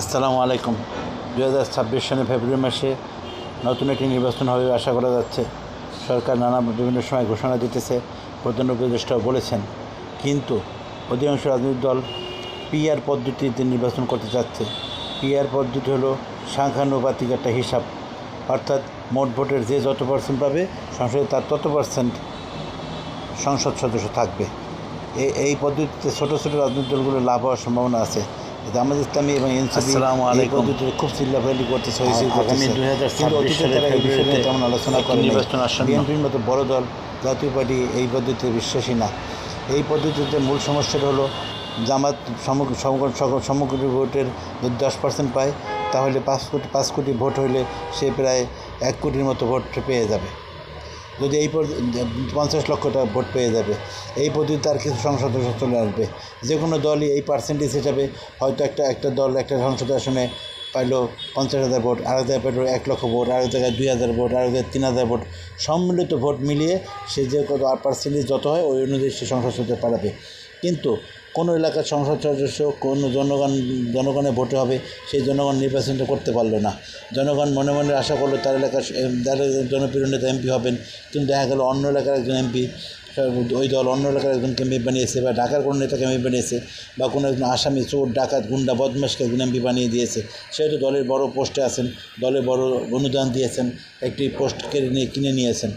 আসসালামু আলাইকুম। দু হাজার ছাব্বিশ সালে ফেব্রুয়ারি মাসে নতুন একটি নির্বাচন হবে আশা করা যাচ্ছে। সরকার নানা বিভিন্ন সময় ঘোষণা দিতেছে, প্রধান উপদেষ্টাও বলেছেন। কিন্তু অধিকাংশ রাজনৈতিক দল পিআর পদ্ধতিতে নির্বাচন করতে চাচ্ছে। পিআর পদ্ধতি হলো সাংখ্যানুপাতিক একটা হিসাব। অর্থাৎ মোট ভোটের যে যত পার্সেন্ট পাবে, সংসদে তার তত পার্সেন্ট সংসদ সদস্য থাকবে। এই পদ্ধতিতে ছোটো ছোটো রাজনৈতিক দলগুলো লাভ হওয়ার সম্ভাবনা আছে। জামাত ইসলামী এবং এনসিপি পদ্ধতিতে খুব চিল্লাফাল্লি করতেছে আগামী 2026 সালের এই বিষয়ে ফেব্রুয়ারিতে তেমন আলোচনা একটি করে নির্বাচন বিএনপির মতো বড় দল জাতীয় পার্টি এই পদ্ধতিতে বিশ্বাসী না। এই পদ্ধতিতে মূল সমস্যাটা হলো জামাত সমগ্র ভোটের যদি দশ পার্সেন্ট পায় তাহলে পাঁচ কোটি পাঁচ কোটি ভোট হইলে সে প্রায় এক কোটির মতো ভোট পেয়ে যাবে। যদি এই পঞ্চাশ লক্ষ টাকা ভোট পেয়ে যাবে, এই পদ্ধতি তার কিছু সংসদ চলে আসবে। যে কোনো দলই এই পার্সেন্টেজ হিসাবে হয়তো একটা একটা দল একটা সংসদ আসনে পাইলো পঞ্চাশ হাজার ভোট আর জায়গায় পাইলো এক লক্ষ ভোট আর জায়গায় দুই হাজার ভোট আর জায়গায় তিন হাজার ভোট, সম্মিলিত ভোট মিলিয়ে সে যে কত পার্সেন্টেজ যত হয়, ওই অনুযায়ী সে সংসদ হতে পাঠাবে কিন্তু কোনো এলাকার সংসদ সদস্য, কোনো জনগণ, জনগণের ভোটে হবে, সেই জনগণ নির্বাচনটা করতে পারল না। জনগণ মনে মনে আশা করল তার এলাকার তার জনপ্রিয় নেতা এমপি হবেন। কিন্তু দেখা গেলো অন্য এলাকার একজন এমপি ওই দল অন্য এলাকার একজনকে এমপি বানিয়েছে বা ঢাকার কোনো নেতাকে এমপি বানিয়েছে বা কোনো একজন আসামি, চোর, ডাকাত, গুন্ডা, বদমাশকে একজন এমপি বানিয়ে দিয়েছে। সেহেতু দলের বড় পোস্টে আছেন, দলের বড় অনুদান দিয়েছেন, একটি পোস্ট কেড়ে নিয়ে কিনে নিয়েছেন।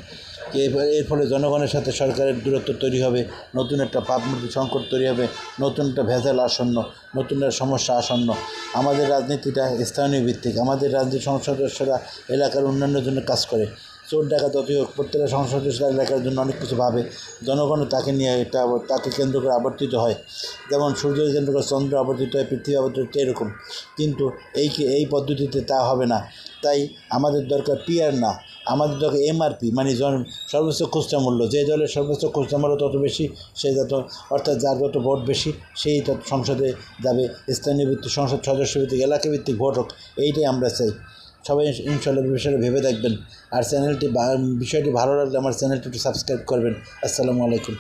এর- এর ফলে জনগণের সাথে সরকারের দূরত্ব তৈরি হবে, নতুন একটা ভাবমূর্তি সংকট তৈরি হবে, নতুন একটা ভেজাল আসন্ন, নতুন একটা সমস্যা আসন্ন। আমাদের রাজনীতিটা স্থানীয় ভিত্তিক, আমাদের রাজনীতি সংসদ সদস্যরা এলাকার উন্নয়নের জন্য কাজ করে। চোর ডাকা যতই হোক, প্রত্যেকটা সংসদ সদস্য তার এলাকার জন্য অনেক কিছু ভাবে। জনগণও তাকে নিয়ে তাকে কেন্দ্র করে আবর্তিত হয়। যেমন সূর্য কেন্দ্র করে চন্দ্র আবর্তিত হয়, পৃথিবী আবর্তিত এরকম। কিন্তু এই এই পদ্ধতিতে তা হবে না। তাই আমাদের দরকার পিয়ার না। আমাদের তখন এমআরপি মানে জন সর্বোচ্চ খুচরা মূল্য, যে দলের সর্বোচ্চ খুচরা মূল্য তত বেশি, সেই যত অর্থাৎ যার যত ভোট বেশি, সেই তত সংসদে যাবে, স্থানীয় ভিত্তিক সংসদ সদস্য ভিত্তিক, এলাকা ভিত্তিক ভোট হোক, এইটাই আমরা চাই। সবাই ইনশাল্লাহ বিষয়টা ভেবে দেখবেন। আর চ্যানেলটি বিষয়টি ভালো লাগলে আমার চ্যানেলটি একটু সাবস্ক্রাইব করবেন। আসসালামু আলাইকুম।